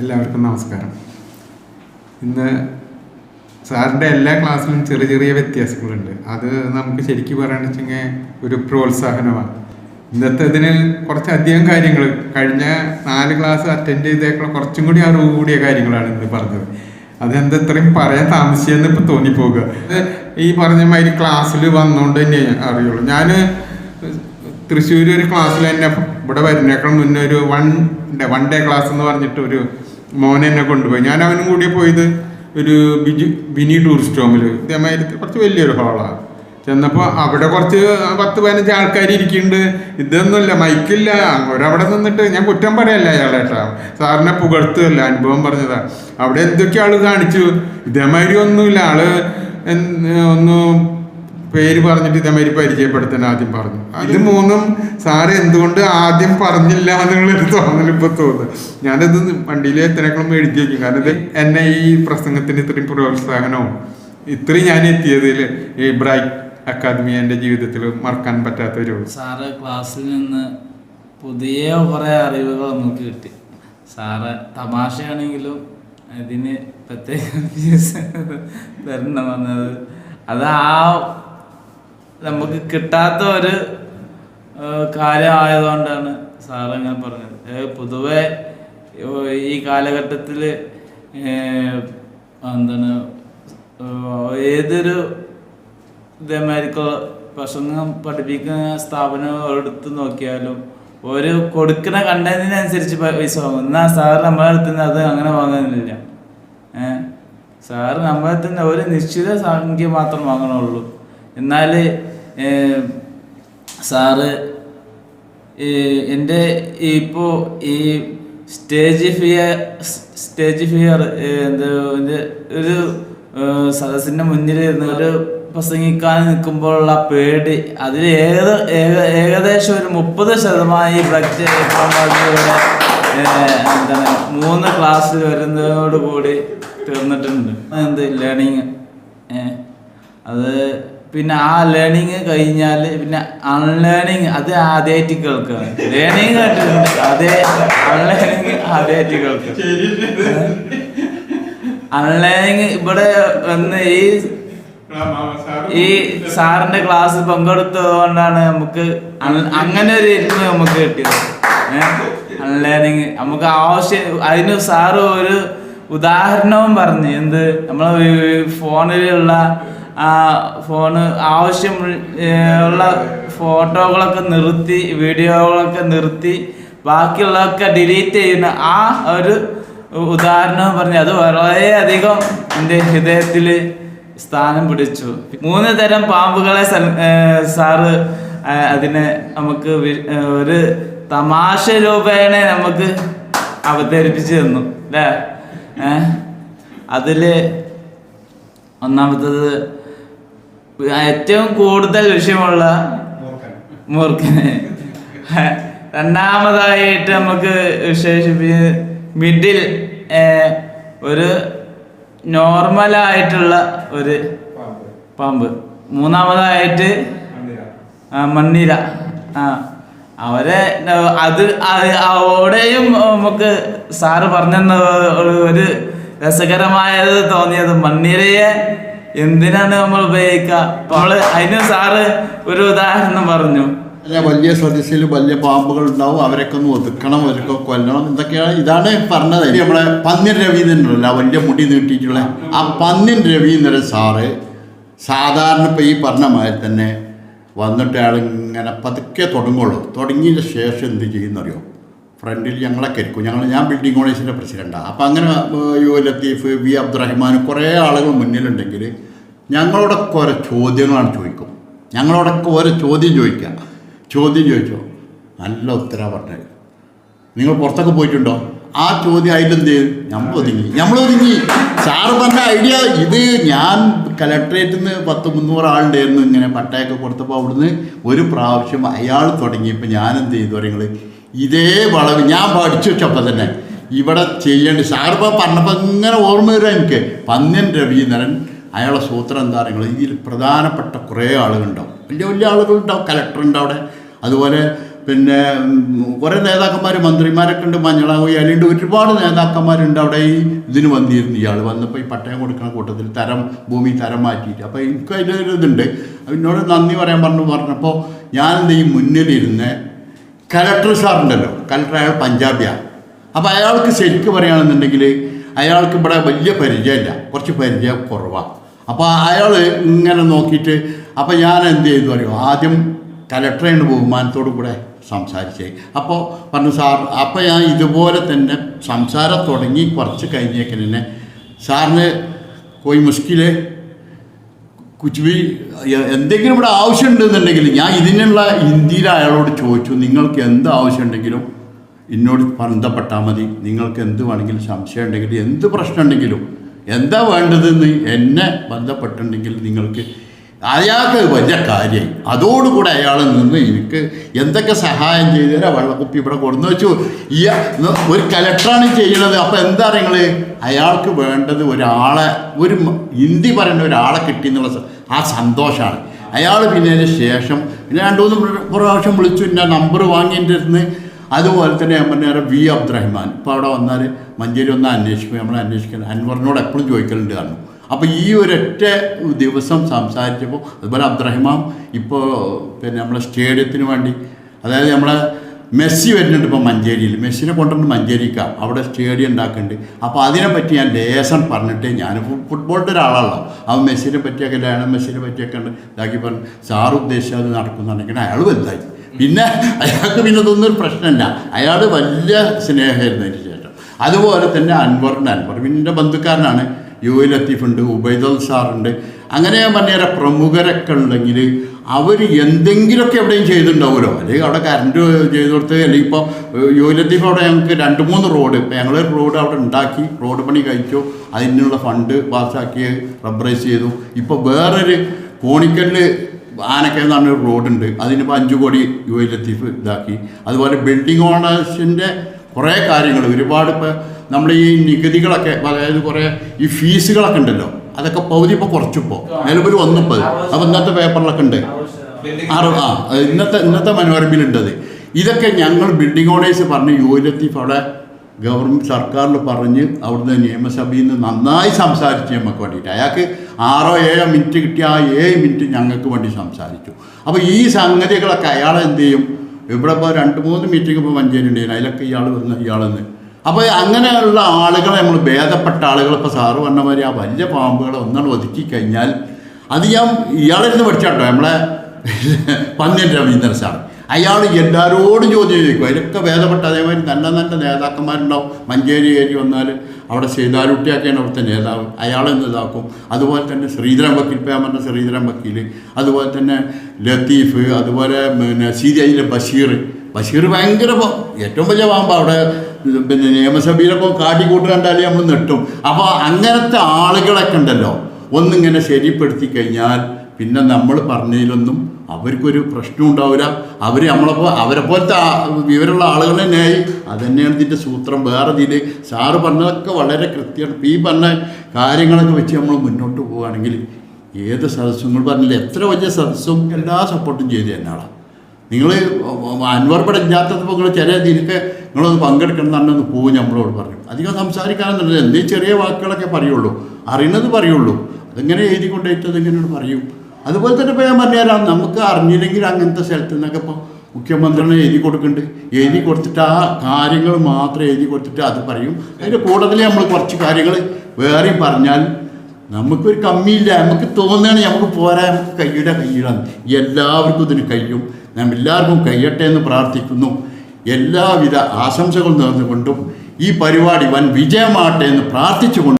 എല്ലാവർക്കും നമസ്കാരം. ഇന്ന് സാറിന്റെ എല്ലാ ക്ലാസ്സിലും ചെറിയ ചെറിയ വ്യത്യാസങ്ങളുണ്ട്. അത് നമുക്ക് ശരിക്കും പറയുകയാണെന്ന് വെച്ചെങ്കിൽ ഒരു പ്രോത്സാഹനമാണ്. ഇന്നത്തെ ഇതിന് കുറച്ചധികം കാര്യങ്ങൾ കഴിഞ്ഞ നാല് ക്ലാസ് അറ്റൻഡ് ചെയ്തേക്കുള്ള കുറച്ചും കൂടി ആ കൂടിയ കാര്യങ്ങളാണ് ഇന്ന് പറഞ്ഞത്. അതെന്താ ഇത്രയും പറയാൻ താമസിച്ചെന്ന് ഇപ്പം തോന്നിപ്പോകുക. ഈ പറഞ്ഞ മാതിരി ക്ലാസ്സിൽ വന്നുകൊണ്ട് തന്നെ അറിയുള്ളൂ. ഞാൻ തൃശ്ശൂർ ഒരു ക്ലാസ്സിൽ തന്നെ ഇവിടെ വരുന്നേക്കാൾ മുന്നേ ഒരു വൺ വൺ ഡേ ക്ലാസ് എന്ന് പറഞ്ഞിട്ട് ഒരു മോനെ എന്നെ കൊണ്ടുപോയി. ഞാൻ അവനും കൂടി പോയത് ഒരു ബിജു ബിനി ടൂറിസ്റ്റ് ഹോമിൽ ഇതേമാതിരി കുറച്ച് വലിയൊരു ഹാളാണ് ചെന്നപ്പോൾ അവിടെ കുറച്ച് പത്ത് പതിനഞ്ച് ആൾക്കാർ ഇരിക്കുന്നുണ്ട് ഇതൊന്നുമില്ല മൈക്കില്ല. അവരവിടെ നിന്നിട്ട് ഞാൻ കുറ്റം പറയല്ല അയാളേട്ടാ സാറിനെ പുകഴ്ത്തുമല്ല അനുഭവം പറഞ്ഞതാ. അവിടെ എന്തൊക്കെ ആൾ കാണിച്ചു? ഇതേമാതിരി ഒന്നുമില്ല ആൾ ഒന്ന് പേര് പറഞ്ഞിട്ട് ഇതേമാതിരി പരിചയപ്പെടുത്താൻ ആദ്യം പറഞ്ഞു. ഇത് മൂന്നും സാറ് എന്തുകൊണ്ട് ആദ്യം പറഞ്ഞില്ല എന്നുള്ളൊരു തോന്നൽ ഇപ്പൊ തോന്നുന്നു. ഞാനത് വണ്ടിയിൽ എത്രയെങ്കിലും എഴുതി വയ്ക്കും കാരണം ഇത് എന്നെ ഈ പ്രസംഗത്തിന് ഇത്രയും പ്രോത്സാഹനവും ഇത്രയും ഞാൻ എത്തിയതിൽ ഈ ബ്രൈറ്റ് അക്കാദമി എന്റെ ജീവിതത്തിൽ മറക്കാൻ പറ്റാത്ത ഒരു സാറ് ക്ലാസ്സിൽ നിന്ന് പുതിയ കുറേ അറിവുകൾ നമുക്ക് കിട്ടി. സാറ് തമാശയാണെങ്കിലും ഇതിന് പ്രത്യേക തരണം വന്നത്. അത് ആ നമുക്ക് കിട്ടാത്ത ഒരു കാര്യമായതുകൊണ്ടാണ് സാറ് ഇങ്ങനെ പറഞ്ഞത്. പൊതുവെ ഈ കാലഘട്ടത്തിൽ എന്താണ് ഏതൊരു ഇതേമാതിരിക്കുള്ള പ്രസംഗം പഠിപ്പിക്കുന്ന സ്ഥാപനം എടുത്ത് നോക്കിയാലും ഒരു കൊടുക്കുന്ന കണ്ടതിനനുസരിച്ച് പൈസ വാങ്ങും. എന്നാൽ സാർ നമ്മളെ അടുത്ത് നിന്ന് അത് അങ്ങനെ വാങ്ങുന്നില്ല. ഏഹ് സാറ് നമ്മളെ തന്നെ ഒരു നിശ്ചിത സംഖ്യ മാത്രം വാങ്ങണുള്ളൂ. എന്നാൽ സാറ് എന്റെ ഇപ്പോൾ ഈ സ്റ്റേജ് ഫിയർ സ്റ്റേജ് ഫിയർ എന്താ ഒരു സദസ്സിന്റെ ഇരുന്ന് ഒരു പ്രസംഗിക്കാൻ നിൽക്കുമ്പോഴുള്ള പേടി. അതിൽ ഏത് ഏക- ഏകദേശം ഒരു മുപ്പത് ശതമാനം ഈ ബ്ലഡ് എന്താണ് മൂന്ന് ക്ലാസ്സിൽ വരുന്നതോടുകൂടി തീർന്നിട്ടുണ്ട്. എന്ത് ലേണിങ് അത് പിന്നെ ആ ലേണിങ് കഴിഞ്ഞാൽ പിന്നെ അൺലേണിങ് അത് ആദ്യമായിട്ട് കേൾക്കുകയാണ് ലേണിങ് കേട്ടിട്ടുണ്ട്. അതേ അൺലേണിങ് ആദ്യമായിട്ട് കേൾക്കുക അൺലേണിങ് ഇവിടെ വന്ന് ഈ ഈ സാറിന്റെ ക്ലാസ് പങ്കെടുത്തതുകൊണ്ടാണ് നമുക്ക് അങ്ങനെ ഒരു ഇരുന്ന് നമുക്ക് കിട്ടിയത്. അൺലേണിങ് നമുക്ക് ആവശ്യം അതിന് സാറ് ഒരു ഉദാഹരണവും പറഞ്ഞു. എന്ത്? നമ്മൾ ഫോണിലുള്ള ആ ഫോണ് ആവശ്യം ഉള്ള ഫോട്ടോകളൊക്കെ നിർത്തി വീഡിയോകളൊക്കെ നിർത്തി ബാക്കിയുള്ളതൊക്കെ ഡിലീറ്റ് ചെയ്യുന്ന ആ ഒരു ഉദാഹരണം പറഞ്ഞു അത് വളരെയധികം എന്റെ ഹൃദയത്തിൽ സ്ഥാനം പിടിച്ചു. മൂന്ന് തരം പാമ്പുകളെ സാറ് അതിനെ നമുക്ക് ഒരു തമാശ രൂപേണ നമുക്ക് അവതരിപ്പിച്ചു തന്നു അല്ലേ? അതിൽ ഒന്നാമത്തത് ഏറ്റവും കൂടുതൽ വിഷയമുള്ള മൂർഖന് രണ്ടാമതായിട്ട് നമുക്ക് വിശേഷിപ്പി മിഡിൽ ഒരു നോർമലായിട്ടുള്ള ഒരു പാമ്പ്. മൂന്നാമതായിട്ട് ആ, മണ്ണിര. ആ അവരെ അത് അവിടെയും നമുക്ക് സാറ് പറഞ്ഞെന്ന ഒരു- ഒരു രസകരമായത് തോന്നിയത് മണ്ണിരയെ എന്തിനാണ് നമ്മൾ ഉപയോഗിക്കുക? അതിന് സാറ് ഒരു ഉദാഹരണം പറഞ്ഞു. അല്ലെ വലിയ സദസ്സിൽ വലിയ പാമ്പുകൾ ഉണ്ടാവും അവരൊക്കെ ഒന്ന് ഒതുക്കണം അവരൊക്കെ കൊല്ലണം എന്തൊക്കെയാണ്? ഇതാണ് പറഞ്ഞത്. നമ്മളെ പന്നിൻ രവീന്ദ്രനല്ല വലിയ മുടി നീട്ടിയിട്ടുള്ള ആ പന്നിൻ രവീന്ദ്രൻ സാറ് സാധാരണ ഇപ്പോൾ ഈ പറഞ്ഞ മാതിരി തന്നെ വന്നിട്ട് അയാൾ ഇങ്ങനെ പതുക്കെ തുടങ്ങുള്ളൂ. തുടങ്ങിയതിന് ശേഷം എന്ത് ചെയ്യുന്നറിയോ? ഫ്രണ്ടിൽ ഞങ്ങളെ ഇരിക്കും. ഞങ്ങൾ ഞാൻ ബിൽഡിംഗ് കോളേജിന്റെ പ്രസിഡന്റാണ് അപ്പം അങ്ങനെ യു ലത്തീഫ് വി അബ്ദുറഹ്മാൻ കുറേ ആളുകൾ മുന്നിലുണ്ടെങ്കിൽ ഞങ്ങളോടൊക്കെ ഓരോ ചോദ്യങ്ങളാണ് ചോദിക്കും. ഞങ്ങളോടൊക്കെ ഓരോ ചോദ്യം ചോദിക്കുക. ചോദ്യം ചോദിച്ചോ? നല്ല ഉത്തരവാ പറഞ്ഞത് നിങ്ങൾ പുറത്തൊക്കെ പോയിട്ടുണ്ടോ? ആ ചോദ്യം അതിലെന്ത് നമ്മൾ ഒതുങ്ങി. നമ്മൾ ഒതുങ്ങി. സാറ് പറഞ്ഞ ഐഡിയ ഇത് ഞാൻ കലക്ട്രേറ്റിൽ നിന്ന് പത്ത് മുന്നൂറ് ആളുണ്ടായിരുന്നു. ഇങ്ങനെ പട്ടയൊക്കെ കൊടുത്തപ്പോൾ അവിടുന്ന് ഒരു പ്രാവശ്യം അയാൾ തുടങ്ങിയപ്പോൾ ഞാൻ എന്ത് ചെയ്തു നിങ്ങൾ ഇതേ വളവ് ഞാൻ പഠിച്ചു വെച്ചപ്പോൾ തന്നെ ഇവിടെ ചെയ്യേണ്ടി സാറിപ്പോൾ പറഞ്ഞപ്പോൾ ഇങ്ങനെ ഓർമ്മ വരും എനിക്ക്. പന്ന്യൻ രവീന്ദ്രൻ അയാളെ സൂത്രം എന്താ പറയുക ഇതിൽ പ്രധാനപ്പെട്ട കുറേ ആളുകളുണ്ടാവും. വലിയ വലിയ ആളുകളുണ്ടാവും കലക്ടറുണ്ട് അവിടെ. അതുപോലെ പിന്നെ കുറേ നേതാക്കന്മാർ മന്ത്രിമാരൊക്കെ ഉണ്ട് മഞ്ഞള അതിലുണ്ട് ഒരുപാട് നേതാക്കന്മാരുണ്ട് അവിടെ. ഈ ഇതിന് വന്നിരുന്നു ഇയാൾ വന്നപ്പോൾ ഈ പട്ടയം കൊടുക്കുന്ന കൂട്ടത്തിൽ തരം ഭൂമി തരം മാറ്റിയിട്ട്. അപ്പോൾ എനിക്ക് അതിലൊരു ഇതുണ്ട്. എന്നോട് നന്ദി പറയാൻ പറഞ്ഞു പറഞ്ഞപ്പോൾ ഞാൻ എന്ത് ഈ മുന്നിലിരുന്ന് കലക്ടർ സാറുണ്ടല്ലോ. കലക്ടർ അയാൾ പഞ്ചാബിയാണ് അപ്പോൾ അയാൾക്ക് ശരിക്കും പറയുകയാണെന്നുണ്ടെങ്കിൽ അയാൾക്ക് ഇവിടെ വലിയ പരിചയമില്ല. കുറച്ച് പരിചയം കുറവാണ് അപ്പോൾ അയാൾ ഇങ്ങനെ നോക്കിയിട്ട് അപ്പോൾ ഞാൻ എന്ത് ചെയ്തു അറിയോ? ആദ്യം കലക്ടറേണ് ബഹുമാനത്തോടു കൂടെ സംസാരിച്ചേ. അപ്പോൾ പറഞ്ഞു സാർ അപ്പോൾ ഞാൻ ഇതുപോലെ തന്നെ സംസാരം തുടങ്ങി കുറച്ച് കഴിഞ്ഞേക്കന്നെ സാറിന് കോയി മുഷ്കിൽ കുച്ചുബി എന്തെങ്കിലും ഇവിടെ ആവശ്യമുണ്ടെന്നുണ്ടെങ്കിൽ ഞാൻ ഇതിനുള്ള ഹിന്ദിയിൽ അയാളോട് ചോദിച്ചു നിങ്ങൾക്ക് എന്ത് ആവശ്യമുണ്ടെങ്കിലും എന്നോട് ബന്ധപ്പെട്ടാൽ മതി. നിങ്ങൾക്ക് എന്ത് വേണമെങ്കിലും സംശയം ഉണ്ടെങ്കിലും എന്ത് പ്രശ്നം ഉണ്ടെങ്കിലും എന്താ വേണ്ടതെന്ന് എന്നെ ബന്ധപ്പെട്ടുണ്ടെങ്കിൽ നിങ്ങൾക്ക് അയാൾക്ക് വലിയ കാര്യമായി അതോടുകൂടെ അയാൾ നിന്ന് എനിക്ക് എന്തൊക്കെ സഹായം ചെയ്തു തരാം വെള്ളക്കുപ്പി ഇവിടെ കൊണ്ടു വെച്ചു. ഈ ഒരു കലക്ടറാണ് ചെയ്യണത്. അപ്പോൾ എന്താ നിങ്ങൾ അയാൾക്ക് വേണ്ടത് ഒരാളെ ഒരു ഹിന്ദി പറയുന്ന ഒരാളെ കിട്ടി എന്നുള്ള ആ സന്തോഷമാണ് അയാൾ പിന്നെ അതിന് ശേഷം പിന്നെ രണ്ടു മൂന്ന് പ്രാവശ്യം വിളിച്ചു. എന്റെ നമ്പർ വാങ്ങിയിട്ടിരുന്ന് അതുപോലെ തന്നെ ഞാൻ പറഞ്ഞ വി അബ്ദുറഹ്മാൻ. ഇപ്പോൾ അവിടെ വന്നാൽ മഞ്ചേരി ഒന്ന് അന്വേഷിക്കും നമ്മൾ അന്വേഷിക്കണം അൻവറിനോട് എപ്പോഴും ചോദിക്കലുണ്ട് കാരണം അപ്പോൾ ഈ ഒരൊറ്റ ദിവസം സംസാരിച്ചപ്പോൾ അതുപോലെ അബ്ദുറഹിമാം ഇപ്പോൾ പിന്നെ നമ്മളെ സ്റ്റേഡിയത്തിന് വേണ്ടി അതായത് നമ്മളെ മെസ്സി വരുന്നുണ്ട് ഇപ്പോൾ മഞ്ചേരിയിൽ. മെസ്സിനെ കൊണ്ടുവന്ന് മഞ്ചേരിക്ക. അവിടെ സ്റ്റേഡിയം ഉണ്ടാക്കുന്നുണ്ട് അപ്പോൾ അതിനെപ്പറ്റി ഞാൻ ലേസൺ പറഞ്ഞിട്ട് ഞാൻ ഫുട്ബോളിന്റെ ഒരാളാണല്ലോ അവൻ മെസ്സിനെ പറ്റിയൊക്കെ ലയണൽ മെസ്സിനെ പറ്റിയൊക്കെ ഉണ്ട്. ഇതാക്കി പറഞ്ഞു സാർ ഉദ്ദേശിച്ചത് നടക്കുന്നുണ്ടെങ്കിൽ അയാൾ വലുതായി. പിന്നെ അയാൾക്ക് പിന്നെ ഇതൊന്നും ഒരു പ്രശ്നമില്ല. അയാൾ വലിയ സ്നേഹമായിരുന്നു ശേഷം അതുപോലെ തന്നെ അൻവറിന്റെ അൻവർ പിന്നെ ബന്ധുക്കാരനാണ് യു എ ലത്തീഫുണ്ട് ഉബൈദുൽ സാറുണ്ട് അങ്ങനെ ഞാൻ പറഞ്ഞുതരാം പ്രമുഖരൊക്കെ ഉണ്ടെങ്കിൽ അവർ എന്തെങ്കിലുമൊക്കെ എവിടെയും ചെയ്തിട്ടുണ്ടാവുമല്ലോ. അല്ലെങ്കിൽ അവിടെ കറണ്ട് ചെയ്ത് കൊടുത്ത് അല്ലെങ്കിൽ ഇപ്പോൾ യു ലത്തീഫ് അവിടെ ഞങ്ങൾക്ക് രണ്ട് മൂന്ന് റോഡ് ഞങ്ങൾ റോഡ് അവിടെ ഉണ്ടാക്കി റോഡ് പണി കഴിച്ചു അതിനുള്ള ഫണ്ട് പാസ്സാക്കി റബ്ബറൈസ് ചെയ്തു. ഇപ്പോൾ വേറൊരു കോണിക്കല്ല് ആനക്കൽ എന്ന് പറഞ്ഞൊരു റോഡുണ്ട് അതിനിപ്പോൾ അഞ്ച് കോടി യു ലത്തീഫ് ഇതാക്കി. അതുപോലെ ബിൽഡിംഗ് ഓണേഴ്സിന്റെ കുറേ കാര്യങ്ങൾ ഒരുപാട് ഇപ്പോൾ നമ്മൾ ഈ നികുതികളൊക്കെ അതായത് കുറേ ഈ ഫീസുകളൊക്കെ ഉണ്ടല്ലോ അതൊക്കെ പകുതി ഇപ്പോൾ കുറച്ചിപ്പോൾ നിലവിൽ വന്നപ്പോൾ അപ്പോൾ ഇന്നത്തെ പേപ്പറിലൊക്കെ ഉണ്ട്. ആ ഇന്നത്തെ ഇന്നത്തെ മനോരമയിലുണ്ടത്. ഇതൊക്കെ ഞങ്ങൾ ബിൽഡിംഗ് ഓണേഴ്സ് പറഞ്ഞ് യു എ ലത്തീഫ് അവിടെ ഗവൺമെന്റ് സർക്കാരിൽ പറഞ്ഞ് അവിടുന്ന് നിയമസഭയിൽ നിന്ന് നന്നായി സംസാരിച്ച് നമുക്ക് വേണ്ടിയിട്ട്. അയാൾക്ക് ആറോ ഏഴോ മിനിറ്റ് കിട്ടിയ ആ ഏഴ് മിനിറ്റ് ഞങ്ങൾക്ക് വേണ്ടി സംസാരിച്ചു. അപ്പോൾ ഈ സംഗതികളൊക്കെ അയാൾ ചെയ്യും? ഇവിടെ ഇപ്പോൾ രണ്ട് മൂന്ന് മീറ്റിംഗ് ഇപ്പോൾ മഞ്ചേരി ഉണ്ടായിരുന്നു അതിലൊക്കെ ഇയാൾ വന്ന് ഇയാളെന്ന് അപ്പോൾ അങ്ങനെയുള്ള ആളുകളെ നമ്മൾ ഭേദപ്പെട്ട ആളുകൾ ഇപ്പോൾ സാറ് പറഞ്ഞ മാതിരി ആ വലിയ പാമ്പുകളെ ഒന്നാണ് ഒതുക്കി കഴിഞ്ഞാൽ അത് ഞാൻ ഇയാളിരുന്ന് പഠിച്ചാട്ടോ. നമ്മളെ പന്നിയൻ രവീന്ദ്രൻ സാർ അയാൾ എല്ലാവരോടും ചോദ്യം ചോദിക്കും. അതിലൊക്കെ ഭേദപ്പെട്ട അതേമാതിരി നല്ല നല്ല നേതാക്കന്മാരുണ്ടാവും. മഞ്ചേരി ഏരി വന്നാൽ അവിടെ സീതാലുട്ടിയൊക്കെയാണ് അവിടുത്തെ നേതാവ്. അയാളെന്ന് ഇതാക്കും. അതുപോലെ തന്നെ ശ്രീധരൻ വക്കീൽ പേ ഞാൻ പറഞ്ഞ ശ്രീധരൻ വക്കീൽ അതുപോലെ തന്നെ ലത്തീഫ് അതുപോലെ പിന്നെ സീരിയയിലെ ബഷീർ. ബഷീർ ഭയങ്കര ഏറ്റവും വലിയ പാമ്പ്. അവിടെ പിന്നെ നിയമസഭയിലൊക്കെ കാട്ടിക്കൂട്ട് കണ്ടാലേ നമ്മൾ നെട്ടും അപ്പോൾ അങ്ങനത്തെ ആളുകളൊക്കെ ഉണ്ടല്ലോ. ഒന്നിങ്ങനെ ശരിപ്പെടുത്തി കഴിഞ്ഞാൽ പിന്നെ നമ്മൾ പറഞ്ഞതിലൊന്നും അവർക്കൊരു പ്രശ്നം ഉണ്ടാവില്ല. അവർ നമ്മളപ്പോൾ അവരെ പോലത്തെ വിവരമുള്ള ആളുകൾ തന്നെയായി അത് തന്നെയാണ് ഇതിന്റെ സൂത്രം. വേറെ ഇതിൽ സാറ് പറഞ്ഞതൊക്കെ വളരെ കൃത്യമാണ്. ഈ പറഞ്ഞ കാര്യങ്ങളൊക്കെ വെച്ച് നമ്മൾ മുന്നോട്ട് പോവുകയാണെങ്കിൽ ഏത് സദസ്സും പറഞ്ഞില്ല. എത്ര വലിയ സദസ്സും എല്ലാ സപ്പോർട്ടും ചെയ്തു തന്നെയാണ് നിങ്ങൾ അൻവർ ഇവിടെ ഇല്ലാത്തപ്പോൾ നിങ്ങൾ ചില ഇതിനൊക്കെ നിങ്ങളൊന്ന് പങ്കെടുക്കണം എന്ന് പറഞ്ഞൊന്ന് പോകും നമ്മളോട് പറഞ്ഞു. അധികം സംസാരിക്കാനൊന്നുമില്ല. എന്തേ ചെറിയ വാക്കുകളൊക്കെ പറയുള്ളൂ. അറിയണത് പറയുള്ളൂ. അതെങ്ങനെ എഴുതി കൊണ്ടുപോയിട്ട് അതിങ്ങനെ പറയും. അതുപോലെ തന്നെ ഇപ്പോൾ ഞാൻ പറഞ്ഞുതരാം നമുക്ക് അറിഞ്ഞില്ലെങ്കിൽ അങ്ങനത്തെ സ്ഥലത്ത് നിന്നൊക്കെ ഇപ്പോൾ മുഖ്യമന്ത്രിനെ എഴുതി കൊടുക്കുന്നുണ്ട്. എഴുതി കൊടുത്തിട്ട് ആ കാര്യങ്ങൾ മാത്രം എഴുതി കൊടുത്തിട്ട് അത് പറയും. അതിന്റെ കൂടുതൽ നമ്മൾ കുറച്ച് കാര്യങ്ങൾ വേറെയും പറഞ്ഞാൽ നമുക്കൊരു കമ്മിയില്ല. നമുക്ക് തോന്നുകയാണ് നമുക്ക് പോരാ നമുക്ക് കയ്യുടെ കയ്യിടാം എല്ലാവർക്കും ഇതിന് കഴിയും. നാം എല്ലാവർക്കും കഴിയട്ടെ എന്ന് പ്രാർത്ഥിക്കുന്നു. എല്ലാവിധ ആശംസകൾ നേർന്നുകൊണ്ടും ഈ പരിപാടി വൻ വിജയമാകട്ടെ എന്ന് പ്രാർത്ഥിച്ചുകൊണ്ട്